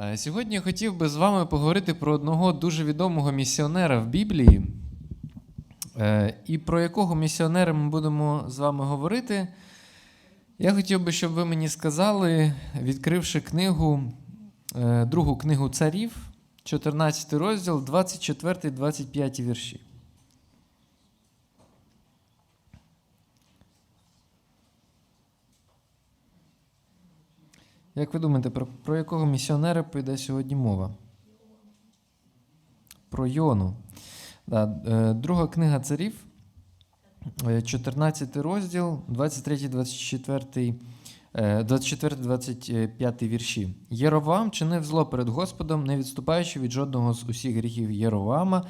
Е, Сьогодні я хотів би з вами поговорити про одного дуже відомого місіонера в Біблії. Е, І про якого місіонера ми будемо з вами говорити. Я хотів би, щоб ви мені сказали, відкривши книгу, е, другу книгу царів, 14 розділ, 24-25 вірші. Як ви думаєте, про, про якого місіонера піде сьогодні мова? Про Йону. Да, е, друга книга царів, е, 14 розділ, 23-24 е, 24-25 вірші. Єровам чинив зло перед Господом, не відступаючи від жодного з усіх гріхів Єровама,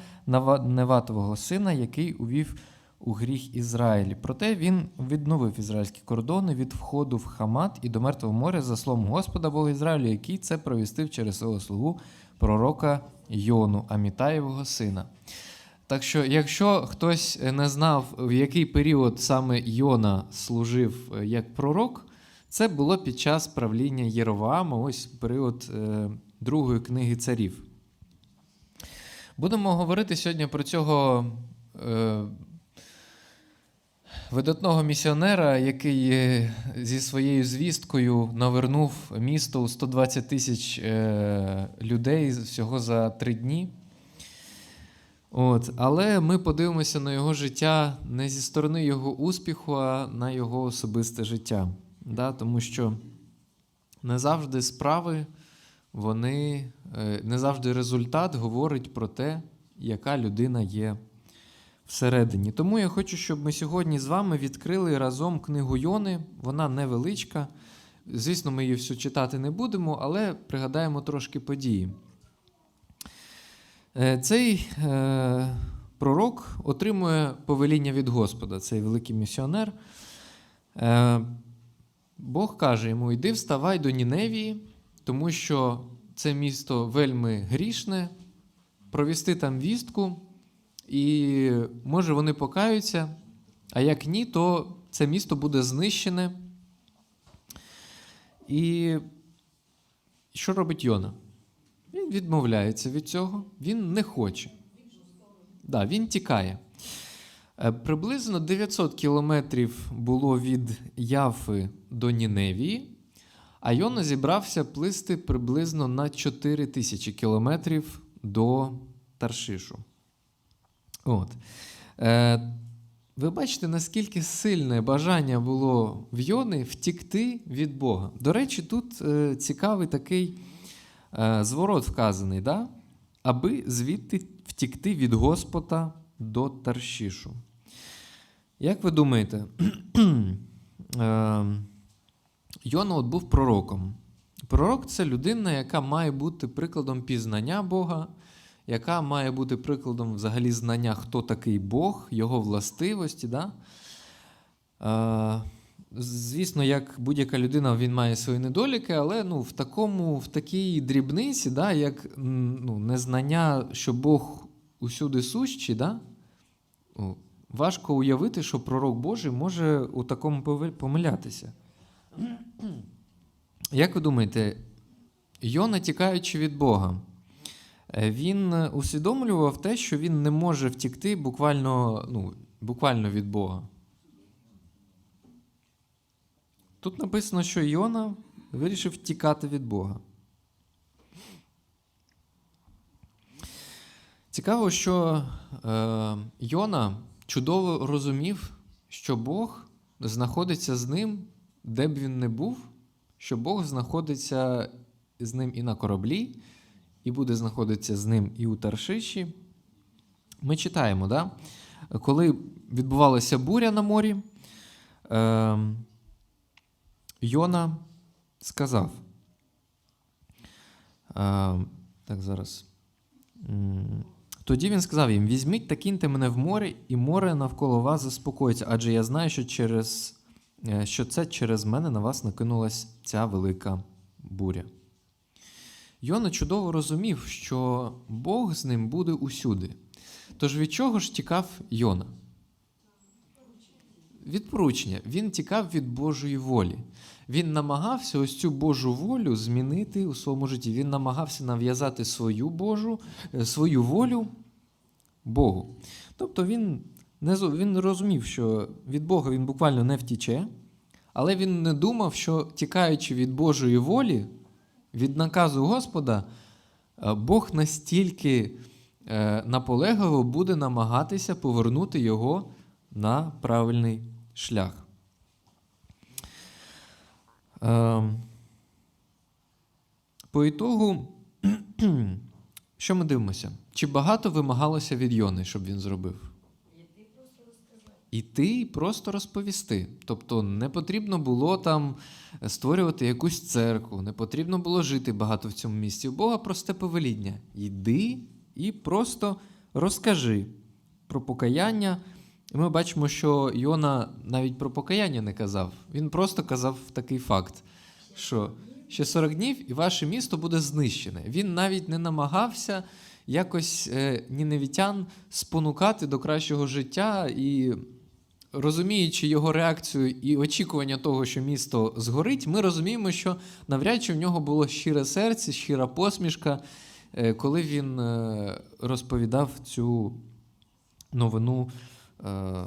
Неватового сина, який увів у гріх Ізраїлі. Проте він відновив ізраїльські кордони від входу в Хамат і до Мертвого моря за словом Господа Бога Ізраїлю, який це провістив через свого слугу пророка Йону, Амітаєвого сина. Так що, якщо хтось не знав, в який період саме Йона служив е, як пророк, це було під час правління Єроваама, ось період е, другої книги царів. Будемо говорити сьогодні про цього е, видатного місіонера, який е, зі своєю звісткою навернув місто у 120 тисяч е, людей всього за три дні. От, але ми подивимося на його життя не зі сторони його успіху, а на його особисте життя. Да? Тому що не завжди справи, вони, е, не завжди результат говорить про те, яка людина є всередині. Тому я хочу, щоб ми сьогодні з вами відкрили разом книгу Йони. Вона невеличка. Звісно, ми її всю читати не будемо, але пригадаємо трошки події. Е, Цей е, пророк отримує повеління від Господа, цей великий місіонер. Е, Бог каже йому: йди, вставай до Ніневії, тому що це місто вельми грішне, провести там вістку, і може вони покаються, а як ні, то це місто буде знищене. І що робить Йона? Він відмовляється від цього, він не хоче. Да, він тікає. Е, Приблизно 900 кілометрів було від Яфи до Ніневії, а Йона зібрався плисти приблизно на 4 тисячі кілометрів до Таршишу. От. Е, ви бачите, наскільки сильне бажання було в Йони втікти від Бога. До речі, тут е, цікавий такий е, зворот вказаний, да? аби звідти втікти від Господа до Таршішу. Як ви думаєте, е, Йона от був пророком. Пророк це людина, яка має бути прикладом пізнання Бога, яка має бути прикладом взагалі знання, хто такий Бог, його властивості. Да? Е, Звісно, як будь-яка людина, він має свої недоліки, але ну, в такому, в такій дрібниці, да, як ну, незнання, що Бог усюди сущий, да, важко уявити, що пророк Божий може у такому помилятися. Як ви думаєте, Йона, тікаючи від Бога, він е, усвідомлював те, що він не може втікти буквально, ну, буквально від Бога. Тут написано, що Йона вирішив тікати від Бога. Цікаво, що е, Йона чудово розумів, що Бог знаходиться з ним, де б він не був, що Бог знаходиться з ним і на кораблі, і буде знаходитися з ним і у Таршиші. Ми читаємо, да? коли відбувалася буря на морі, е, Йона сказав. Е, так, зараз. Тоді він сказав їм: візьміть та киньте мене в море, і море навколо вас заспокоїться, адже я знаю, що, через, е, що це через мене на вас накинулась ця велика буря. Йона чудово розумів, що Бог з ним буде усюди. Тож від чого ж тікав Йона? від поручення. Він тікав від Божої волі. Він намагався ось цю Божу волю змінити у своєму житті. Він намагався нав'язати свою Божу, е, свою волю Богу. Тобто він, не, він розумів, що від Бога він буквально не втіче, але він не думав, що тікаючи від Божої волі, від наказу Господа, е, Бог настільки е, наполегливо буде намагатися повернути його на правильний шлях. Ем, По ітогу, що ми дивимося? Чи багато вимагалося від Йони, щоб він зробив? Іти і просто розповісти. Тобто не потрібно було там створювати якусь церкву, не потрібно було жити багато в цьому місці. У Бога просте повеління. Йди і просто розкажи про покаяння. І ми бачимо, що Йона навіть про покаяння не казав. Він просто казав такий факт, що ще 40 днів і ваше місто буде знищене. Він навіть не намагався якось е, ніневітян спонукати до кращого життя і. Розуміючи його реакцію і очікування того, що місто згорить, ми розуміємо, що навряд чи в нього було щире серце, щира посмішка, е, коли він е, розповідав цю новину е,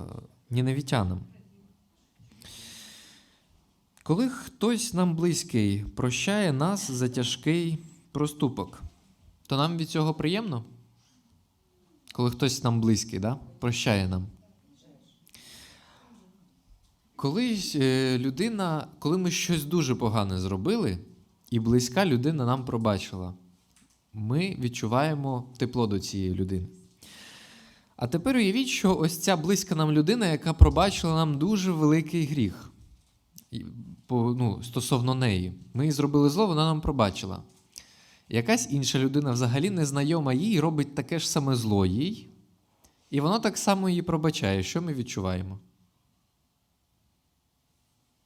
ніневітянам. Коли хтось нам близький прощає нас за тяжкий проступок, то нам від цього приємно? Коли хтось нам близький, да? прощає нам. Коли е, людина, коли ми щось дуже погане зробили, і близька людина нам пробачила, ми відчуваємо тепло до цієї людини. А тепер уявіть, що ось ця близька нам людина, яка пробачила нам дуже великий гріх ну, стосовно неї. Ми їй зробили зло, вона нам пробачила. Якась інша людина, взагалі незнайома їй, робить таке ж саме зло їй, і вона так само її пробачає. Що ми відчуваємо?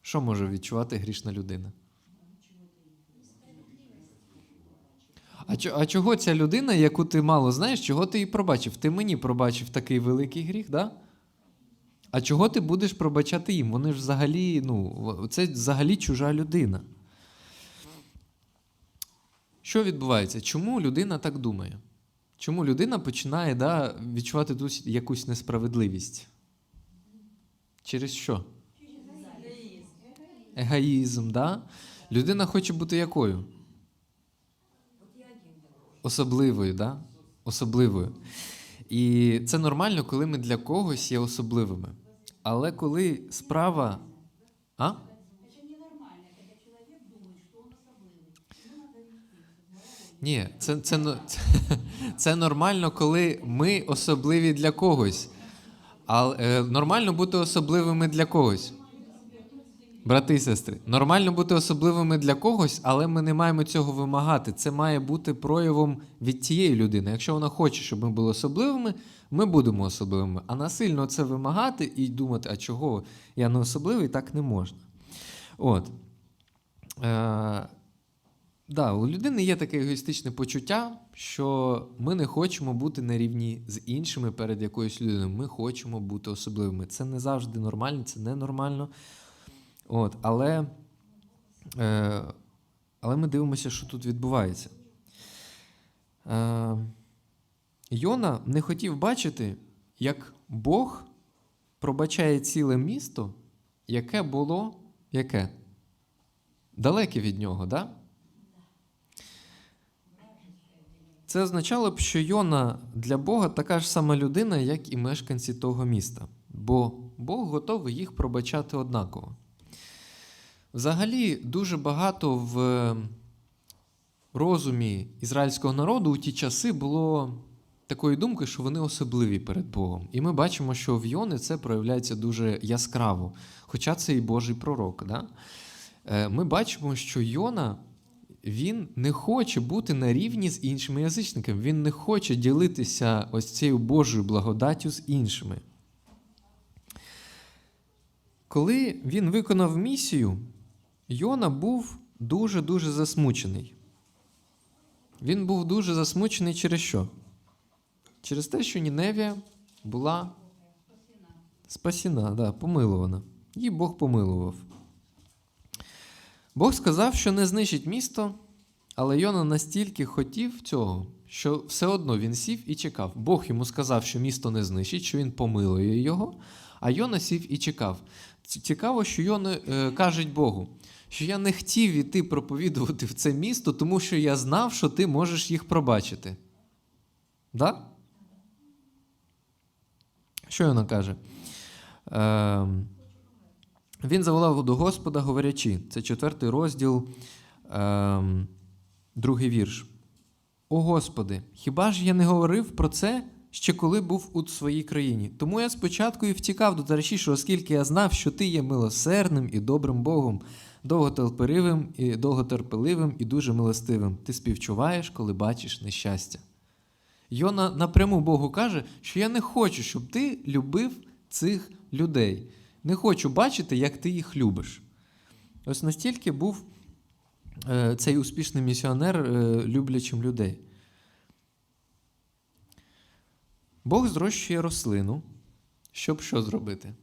Що може відчувати грішна людина? А, а чого ця людина, яку ти мало знаєш, чого ти її пробачив? Ти мені пробачив такий великий гріх, да? А чого ти будеш пробачати їм? Вони ж взагалі, ну, це взагалі чужа людина. Що відбувається? Чому людина так думає? Чому людина починає да, відчувати якусь несправедливість? Через що? Егоїзм, да? Людина хоче бути якою? Особливою, да? Особливою. І це нормально, коли ми для когось є особливими. Але коли справа. А? Ні, це, це, це, це нормально, коли ми особливі для когось. А е, нормально бути особливими для когось. Брати і сестри, нормально бути особливими для когось, але ми не маємо цього вимагати. Це має бути проявом від тієї людини. Якщо вона хоче, щоб ми були особливими, ми будемо особливими. А насильно це вимагати і думати, а чого я не особливий, так не можна. От. Е, да, у людини є таке егоїстичне почуття, що ми не хочемо бути на рівні з іншими перед якоюсь людиною. Ми хочемо бути особливими. Це не завжди нормально, це ненормально. От, але, е, але ми дивимося, що тут відбувається. Е, Йона не хотів бачити, як Бог пробачає ціле місто, яке було яке? Далеке від нього, да? Це означало б, що Йона для Бога така ж сама людина, як і мешканці того міста, бо Бог готовий їх пробачати однаково. Взагалі, дуже багато в розумі ізраїльського народу у ті часи було такої думки, що вони особливі перед Богом. І ми бачимо, що в Йони це проявляється дуже яскраво, хоча це і Божий пророк. Да? Е, Ми бачимо, що Йона він не хоче бути на рівні з іншими язичниками, він не хоче ділитися ось цією Божою благодаттю з іншими. Коли він виконав місію, Йона був дуже-дуже засмучений. Він був дуже засмучений через що? Через те, що Ніневія була спасена, да, помилована. і Бог помилував. Бог сказав, що не знищить місто, але Йона настільки хотів цього, що все одно він сів і чекав. Бог йому сказав, що місто не знищить, що він помилує його, а Йона сів і чекав. Цікаво, що Йона е, каже Богу, що я не хотів іти проповідувати в це місто, тому що я знав, що ти можеш їх пробачити. Да? Що Йона каже? Ем, він заволав до Господа, говорячи, це четвертий розділ, ем, другий вірш. О Господи, хіба ж я не говорив про це ще коли був у своїй країні? Тому я спочатку і втікав до Тарашішу, оскільки я знав, що ти є милосердним і добрим Богом, довготерпеливим і довготерпеливим і дуже милостивим. Ти співчуваєш, коли бачиш нещастя. Йона напряму Богу каже, що я не хочу, щоб ти любив цих людей. Не хочу бачити, як ти їх любиш. Ось настільки був цей успішний місіонер е, люблячим людей. Бог зрощує рослину, щоб що зробити?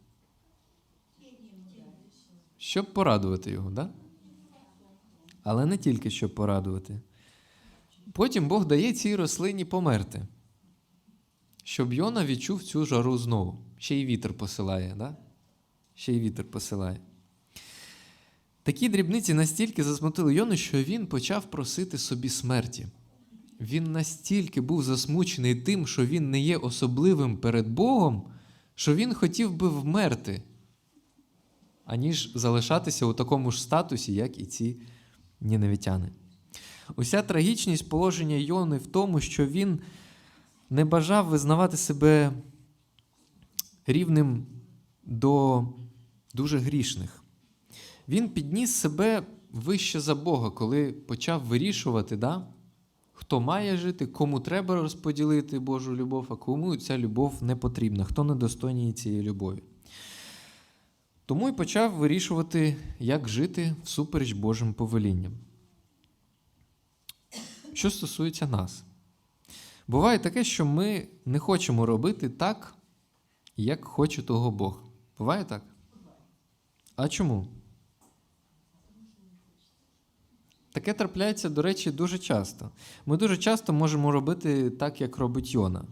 Щоб порадувати його, да? Але не тільки щоб порадувати. Потім Бог дає цій рослині померти, щоб Йона відчув цю жару знову. Ще й вітер посилає, да? Ще й вітер посилає. Такі дрібниці настільки засмутили Йону, що він почав просити собі смерті. Він настільки був засмучений тим, що він не є особливим перед Богом, що він хотів би вмерти, аніж залишатися у такому ж статусі, як і ці ніневітяни. Уся трагічність положення Йони в тому, що він не бажав визнавати себе рівним до дуже грішних. Він підніс себе вище за Бога, коли почав вирішувати, да, хто має жити, кому треба розподілити Божу любов, а кому ця любов не потрібна, хто недостойний цієї любові. Тому й почав вирішувати, як жити всупереч Божим повелінням. Що стосується нас, буває таке, що ми не хочемо робити так, як хоче того Бог. Буває так? А чому? Таке трапляється, до речі, дуже часто. Ми дуже часто можемо робити так, як робить Йона.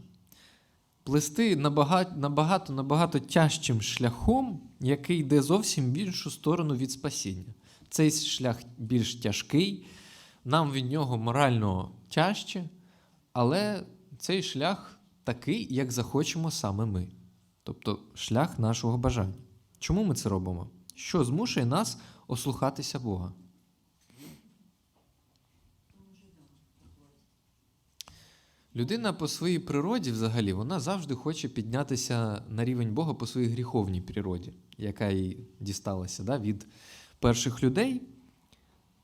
Плести набагато, набагато, набагато тяжчим шляхом, який йде зовсім в іншу сторону від спасіння. Цей шлях більш тяжкий, нам від нього морально тяжче, але цей шлях такий, як захочемо саме ми. Тобто шлях нашого бажання. Чому ми це робимо? Що змушує нас ослухатися Бога? Людина по своїй природі, взагалі, вона завжди хоче піднятися на рівень Бога по своїй гріховній природі, яка їй дісталася да, від перших людей.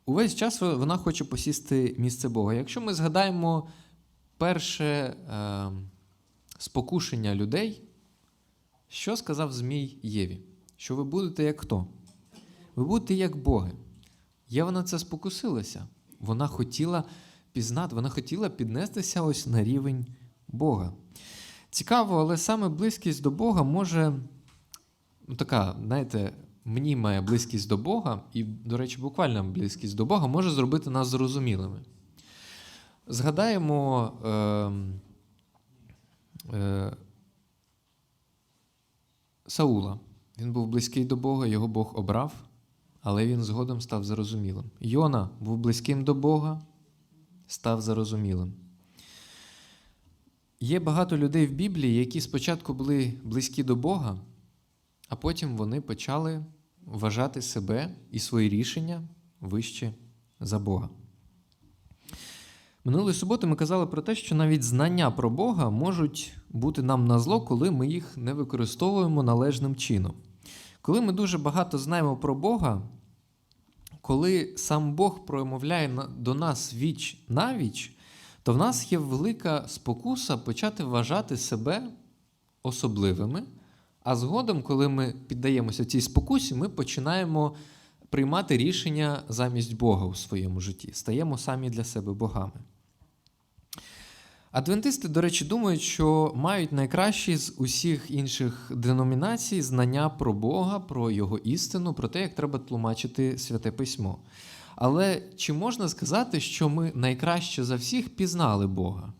Увесь час вона хоче посісти місце Бога. Якщо ми згадаємо перше е, спокушення людей, що сказав Змій Єві? Що ви будете як хто? Ви будете як Боги. На це спокусилася. Вона хотіла пізнати, вона хотіла піднестися ось на рівень Бога. Цікаво, але саме близькість до Бога може, ну така, знаєте, мніма близькість до Бога, і, до речі, буквальна близькість до Бога може зробити нас зрозумілими. Згадаємо. Е, е, Саула. Він був близький до Бога, його Бог обрав, але він згодом став зарозумілим. Йона був близьким до Бога, став зарозумілим. Є багато людей в Біблії, які спочатку були близькі до Бога, а потім вони почали вважати себе і свої рішення вище за Бога. Минулої суботи ми казали про те, що навіть знання про Бога можуть бути нам на зло, коли ми їх не використовуємо належним чином. Коли ми дуже багато знаємо про Бога, коли сам Бог промовляє до нас віч на віч, то в нас є велика спокуса почати вважати себе особливими. А згодом, коли ми піддаємося цій спокусі, ми починаємо приймати рішення замість Бога у своєму житті, стаємо самі для себе богами. Адвентисти, до речі, думають, що мають найкращі з усіх інших деномінацій знання про Бога, про Його істину, про те, як треба тлумачити святе письмо. Але чи можна сказати, що ми найкраще за всіх пізнали Бога?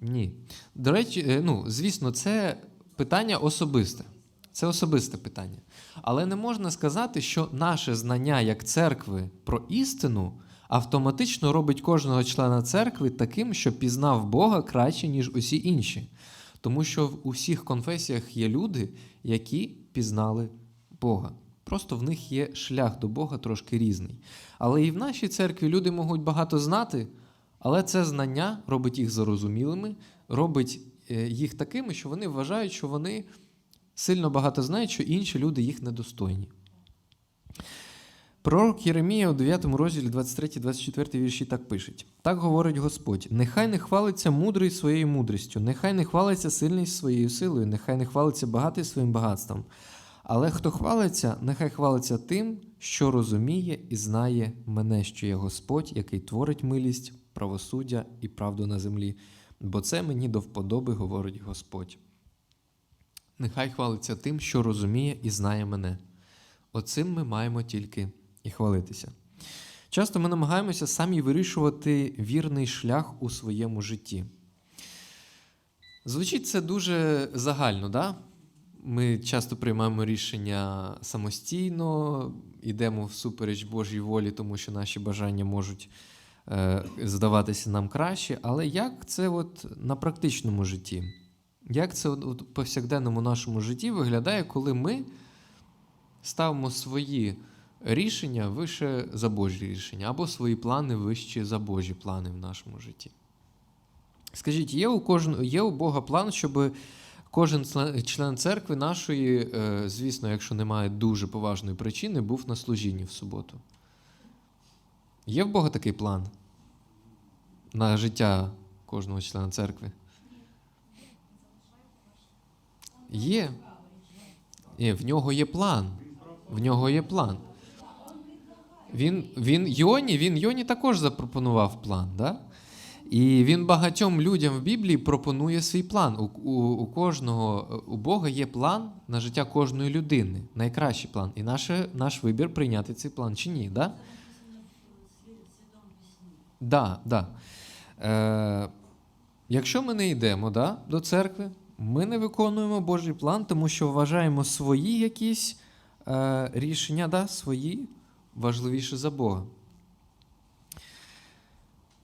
Ні. До речі, е, ну, звісно, це питання особисте. Це особисте питання. Але не можна сказати, що наше знання як церкви про істину автоматично робить кожного члена церкви таким, що пізнав Бога краще, ніж усі інші. Тому що в усіх конфесіях є люди, які пізнали Бога. Просто в них є шлях до Бога трошки різний. Але і в нашій церкві люди можуть багато знати, але це знання робить їх зарозумілими, робить е, їх такими, що вони вважають, що вони сильно багато знають, що інші люди їх недостойні. Пророк Єремія у 9 розділі 23-24 вірші так пишеть: Так говорить Господь: нехай не хвалиться мудрий своєю мудрістю, нехай не хвалиться сильний своєю силою, нехай не хвалиться багатий своїм багатством. Але хто хвалиться, нехай хвалиться тим, що розуміє і знає мене, що є Господь, який творить милість, правосуддя і правду на землі, бо це мені до вподоби, говорить Господь. Нехай хвалиться тим, що розуміє і знає мене. Оцим ми маємо тільки і хвалитися. Часто ми намагаємося самі вирішувати вірний шлях у своєму житті. Звучить це дуже загально, да? Ми часто приймаємо рішення самостійно, йдемо всупереч Божій волі, тому що наші бажання можуть е, здаватися нам краще. Але як це от на практичному житті? Як це от, повсякденному нашому житті виглядає, коли ми ставимо свої рішення вище за Божі рішення, або свої плани вищі за Божі плани в нашому житті? Скажіть, є у кожного, є у Бога план, щоб кожен член- церкви нашої, е, звісно, якщо немає дуже поважної причини, був на служінні в суботу? Є в Бога такий план на життя кожного члена церкви? Є. Ні, в нього є план. В нього є план. Він, він Йоні, він Йоні також запропонував план, да? І він багатьом людям в Біблії пропонує свій план. У, у, у кожного у Бога є план на життя кожної людини, найкращий план. І наше, наш вибір прийняти цей план чи ні, да? Да, да. Е, якщо ми не йдемо да, до церкви, ми не виконуємо Божий план, тому що вважаємо свої якісь е, рішення, да, свої важливіше за Бога.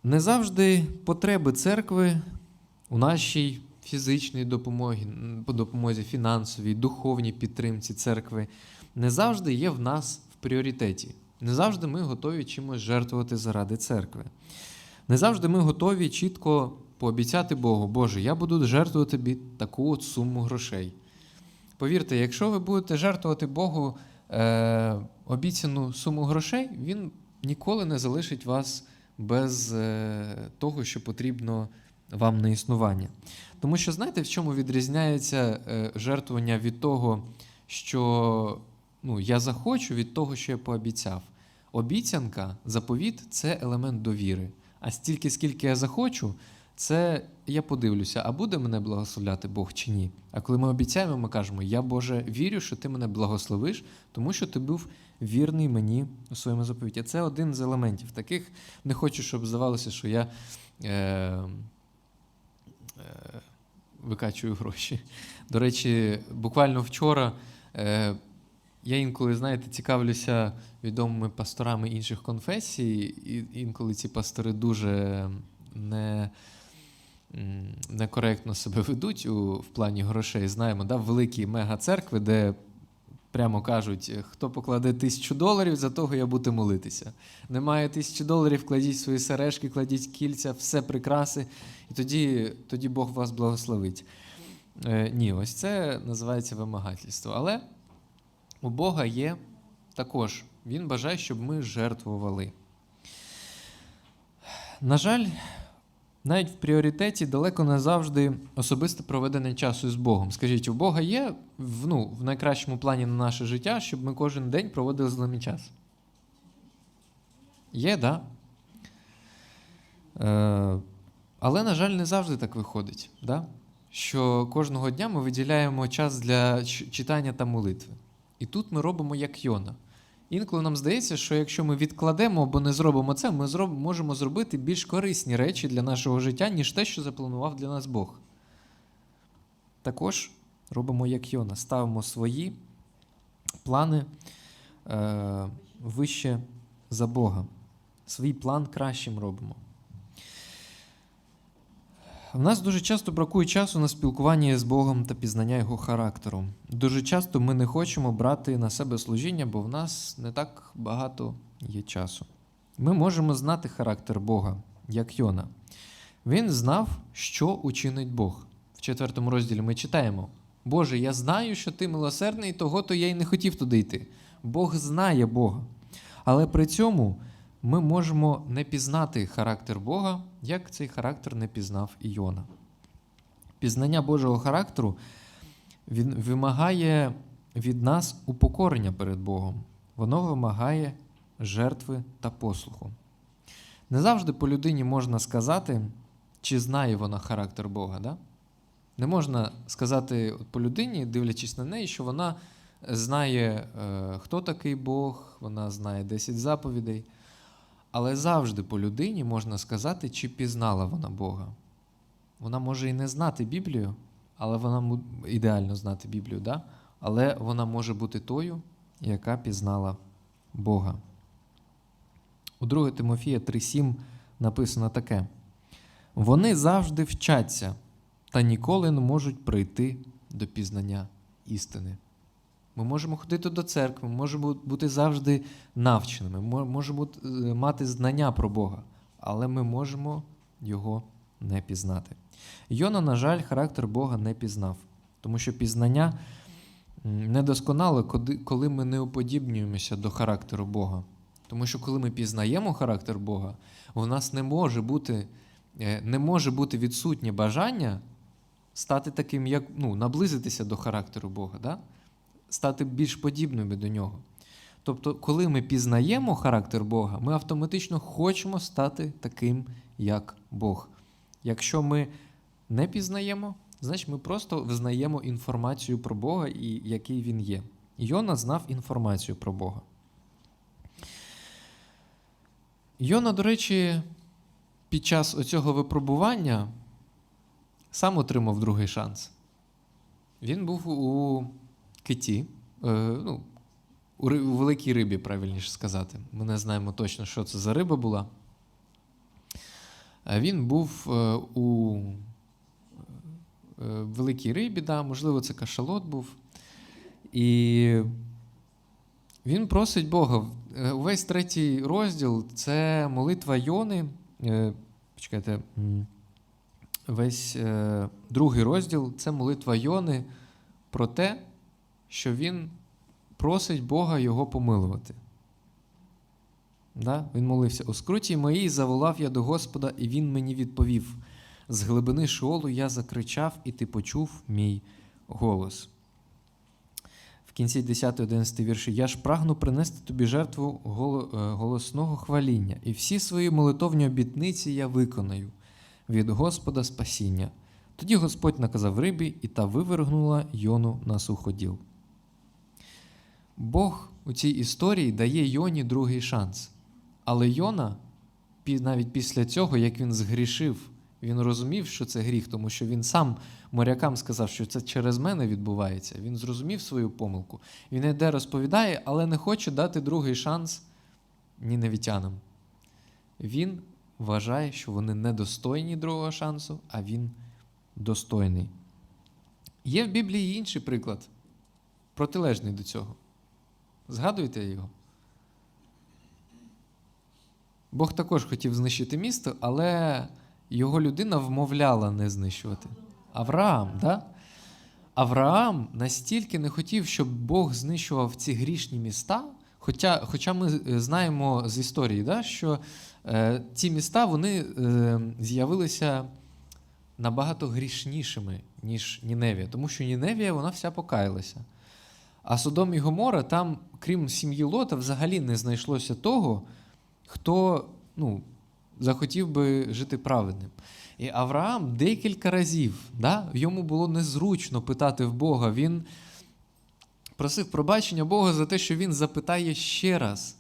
Не завжди потреби церкви у нашій фізичній допомогі, по допомозі фінансовій, духовній підтримці церкви не завжди є в нас в пріоритеті. Не завжди ми готові чимось жертвувати заради церкви. Не завжди ми готові чітко пообіцяти Богу, Боже, я буду жертвувати тобі таку от суму грошей. Повірте, якщо ви будете жертвувати Богу е, обіцяну суму грошей, Він ніколи не залишить вас без е, того, що потрібно вам на існування. Тому що знаєте, в чому відрізняється е, жертвування від того, що ну, я захочу, від того, що я пообіцяв. Обіцянка, заповіт це елемент довіри. А стільки, скільки я захочу, це я подивлюся, а буде мене благословляти Бог чи ні. А коли ми обіцяємо, ми кажемо: Я Боже вірю, що ти мене благословиш, тому що ти був вірний мені у своєму заповіті. Це один з елементів. Таких не хочу, щоб здавалося, що я е, е, викачую гроші. До речі, буквально вчора. Е, я інколи, знаєте, цікавлюся відомими пасторами інших конфесій, і інколи ці пастори дуже не, некоректно себе ведуть у, в плані грошей. Знаємо, да, великі мега-церкви, де прямо кажуть, хто покладе тисячу доларів, за того я буду молитися. Немає тисячі доларів, кладіть свої сережки, кладіть кільця, все прикраси, і тоді, тоді Бог вас благословить. Е, ні, ось це називається вимагательство. Але у Бога є також. Він бажає, щоб ми жертвували. На жаль, навіть в пріоритеті далеко не завжди особисте проведення часу з Богом. Скажіть, у Бога є в, ну, в найкращому плані на наше життя, щоб ми кожен день проводили з ним час? Є? Да? Е, Але, на жаль, не завжди так виходить, да? що кожного дня ми виділяємо час для читання та молитви. І тут ми робимо як Йона. Інколи нам здається, що якщо ми відкладемо або не зробимо це, ми зроб... можемо зробити більш корисні речі для нашого життя, ніж те, що запланував для нас Бог. Також робимо як Йона, ставимо свої плани е, вище за Бога. Свій план кращим робимо. У нас дуже часто бракує часу на спілкування з Богом та пізнання Його характеру. Дуже часто ми не хочемо брати на себе служіння, бо в нас не так багато є часу. Ми можемо знати характер Бога, як Йона. Він знав, що учинить Бог. В четвертому розділі ми читаємо: Боже, я знаю, що ти милосердний, того то я й не хотів туди йти. Бог знає Бога. Але при цьому ми можемо не пізнати характер Бога, як цей характер не пізнав Іона. Пізнання Божого характеру він вимагає від нас упокорення перед Богом. Воно вимагає жертви та послуху. Не завжди по людині можна сказати, чи знає вона характер Бога. Да? Не можна сказати по людині, дивлячись на неї, що вона знає, е, хто такий Бог, вона знає 10 заповідей. Але завжди по людині можна сказати, чи пізнала вона Бога. Вона може і не знати Біблію, але вона ідеально знати Біблію, да? але вона може бути тою, яка пізнала Бога. У 2 Тимофія 3,7 написано таке: Вони завжди вчаться та ніколи не можуть прийти до пізнання істини. Ми можемо ходити до церкви, ми можемо бути завжди навченими, ми можемо е, мати знання про Бога, але ми можемо його не пізнати. Йона, на жаль, характер Бога не пізнав, тому що пізнання недосконале, коли- коли ми не уподібнюємося до характеру Бога. Тому що коли ми пізнаємо характер Бога, у нас не може бути, е, не може бути відсутнє бажання стати таким, як ну, наблизитися до характеру Бога. Да? Стати більш подібними до нього. Тобто, коли ми пізнаємо характер Бога, ми автоматично хочемо стати таким, як Бог. Якщо ми не пізнаємо, значить ми просто взнаємо інформацію про Бога і який він є. Йона знав інформацію про Бога. Йона, до речі, під час оцього випробування сам отримав другий шанс. Він був у киті, е, ну, у, ри- у великій рибі, правильніше сказати. Ми не знаємо точно, що це за риба була. А Він був е, у е, великій рибі, да, можливо, це кашалот був. І він просить Бога. Е, Увесь третій розділ це молитва Йони. Е, Почекайте, весь е, другий розділ це молитва Йони про те, що він просить Бога його помилувати. Да? Він молився: у скруті моїй заволав я до Господа, і він мені відповів: з глибини шолу я закричав, і ти почув мій голос. В кінці 10-11 вірші Я ж прагну принести тобі жертву е, голосного хваління, і всі свої молитовні обітниці я виконаю від Господа спасіння. Тоді Господь наказав рибі, і та вивергнула Йону на суходіл. Бог у цій історії дає Йоні другий шанс. Але Йона, навіть після цього, як він згрішив, він розумів, що це гріх, тому що він сам морякам сказав, що це через мене відбувається. Він зрозумів свою помилку. Він йде розповідає, але не хоче дати другий шанс ніневітянам. Він вважає, що вони недостойні другого шансу, а він достойний. Є в Біблії інший приклад, протилежний до цього. Згадуєте його? Бог також хотів знищити місто, але його людина вмовляла не знищувати. Авраам, да? Авраам настільки не хотів, щоб Бог знищував ці грішні міста. Хоча, хоча ми е, знаємо з історії, да, що е, ці міста вони е, з'явилися набагато грішнішими, ніж Ніневія, тому що Ніневія вона вся покаялася. А Содом і Гомора, там, крім сім'ї Лота, взагалі не знайшлося того, хто ну, захотів би жити праведним. І Авраам декілька разів, да, йому було незручно питати в Бога. Він просив пробачення Бога за те, що він запитає ще раз.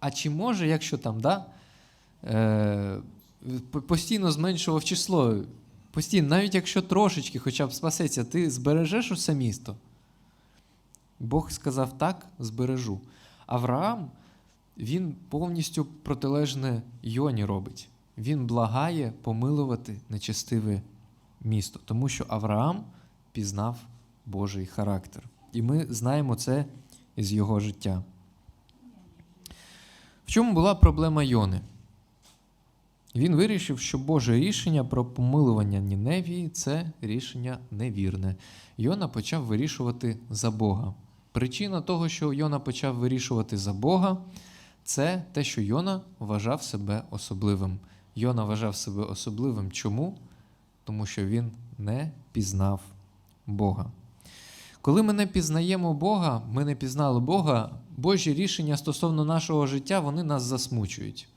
А чи може, якщо там, да, е, постійно зменшував число, постійно, навіть якщо трошечки хоча б спасеться, ти збережеш усе місто? Бог сказав так, збережу. Авраам, він повністю протилежне Йоні робить. Він благає помилувати нечестиве місто, тому що Авраам пізнав Божий характер. І ми знаємо це із його життя. В чому була проблема Йони? Він вирішив, що Боже рішення про помилування Ніневії це рішення невірне. Йона почав вирішувати за Бога. Причина того, що Йона почав вирішувати за Бога, це те, що Йона вважав себе особливим. Йона вважав себе особливим. Чому? Тому що він не пізнав Бога. Коли ми не пізнаємо Бога, ми не пізнали Бога, Божі рішення стосовно нашого життя, вони нас засмучують.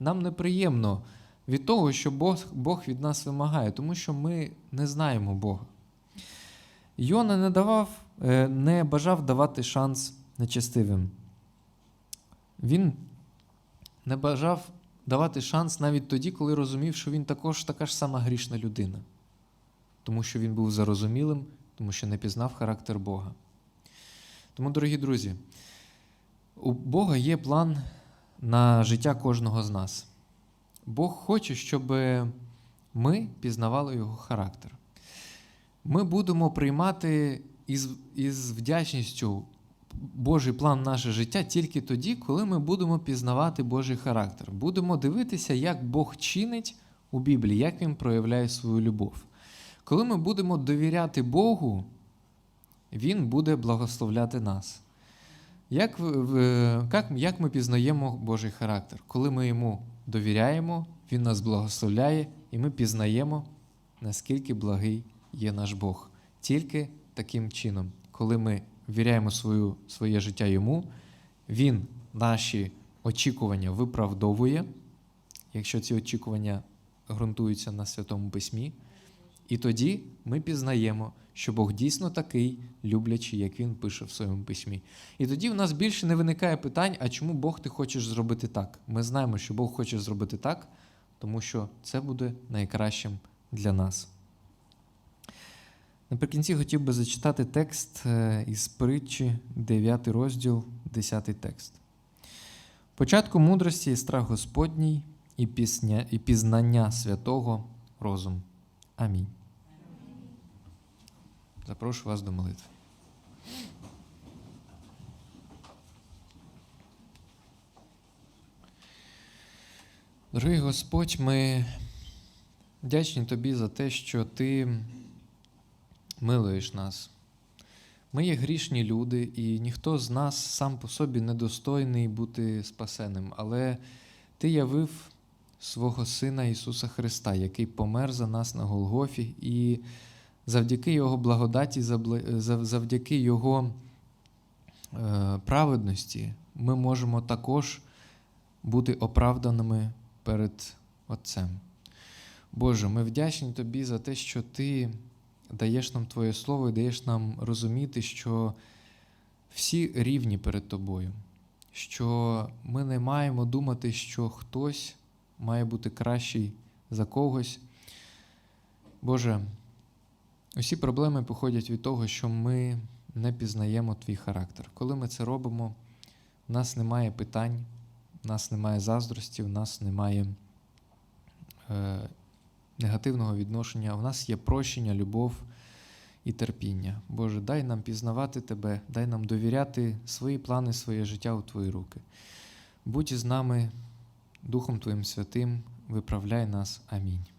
Нам неприємно від того, що Бог, від нас вимагає, тому що ми не знаємо Бога. Йона не давав, е, не бажав давати шанс нечестивим. Він не бажав давати шанс навіть тоді, коли розумів, що він також така ж сама грішна людина, тому що він був зарозумілим, тому що не пізнав характер Бога. Тому, дорогі друзі, у Бога є план на життя кожного з нас. Бог хоче, щоб ми пізнавали його характер. Ми будемо приймати із, із вдячністю Божий план наше життя тільки тоді, коли ми будемо пізнавати Божий характер. Будемо дивитися, як Бог чинить у Біблії, як Він проявляє свою любов. Коли ми будемо довіряти Богу, Він буде благословляти нас. Як, як, як ми пізнаємо Божий характер? Коли ми йому довіряємо, Він нас благословляє, і ми пізнаємо, наскільки благий є наш Бог. Тільки таким чином, коли ми ввіряємо свою, своє життя йому, Він наші очікування виправдовує, якщо ці очікування ґрунтуються на Святому Письмі. І тоді ми пізнаємо, що Бог дійсно такий люблячий, як він пише в своєму письмі. І тоді в нас більше не виникає питань, а чому Бог ти хочеш зробити так? Ми знаємо, що Бог хоче зробити так, тому що це буде найкращим для нас. Наприкінці хотів би зачитати текст е, із притчі, 9 розділ, 10 текст. Початку мудрості і страх Господній, і, пісня, і пізнання святого розум. Амінь. Запрошую вас до молитви. Дорогий Господь, ми вдячні Тобі за те, що Ти милуєш нас. Ми є грішні люди, і ніхто з нас сам по собі недостойний бути спасеним, але Ти явив свого Сина Ісуса Христа, який помер за нас на Голгофі, і завдяки Його благодаті, завдяки Його е, праведності, ми можемо також бути оправданими перед Отцем. Боже, ми вдячні Тобі за те, що Ти даєш нам Твоє Слово і даєш нам розуміти, що всі рівні перед Тобою, що ми не маємо думати, що хтось має бути кращий за когось. Боже, усі проблеми походять від того, що ми не пізнаємо твій характер. Коли ми це робимо, в нас немає питань, в нас немає заздрості, в нас немає е, негативного відношення, в нас є прощення, любов і терпіння. Боже, дай нам пізнавати Тебе, дай нам довіряти свої плани, своє життя у Твої руки. Будь із нами, Духом Твоїм Святим, виправляй нас. Амінь.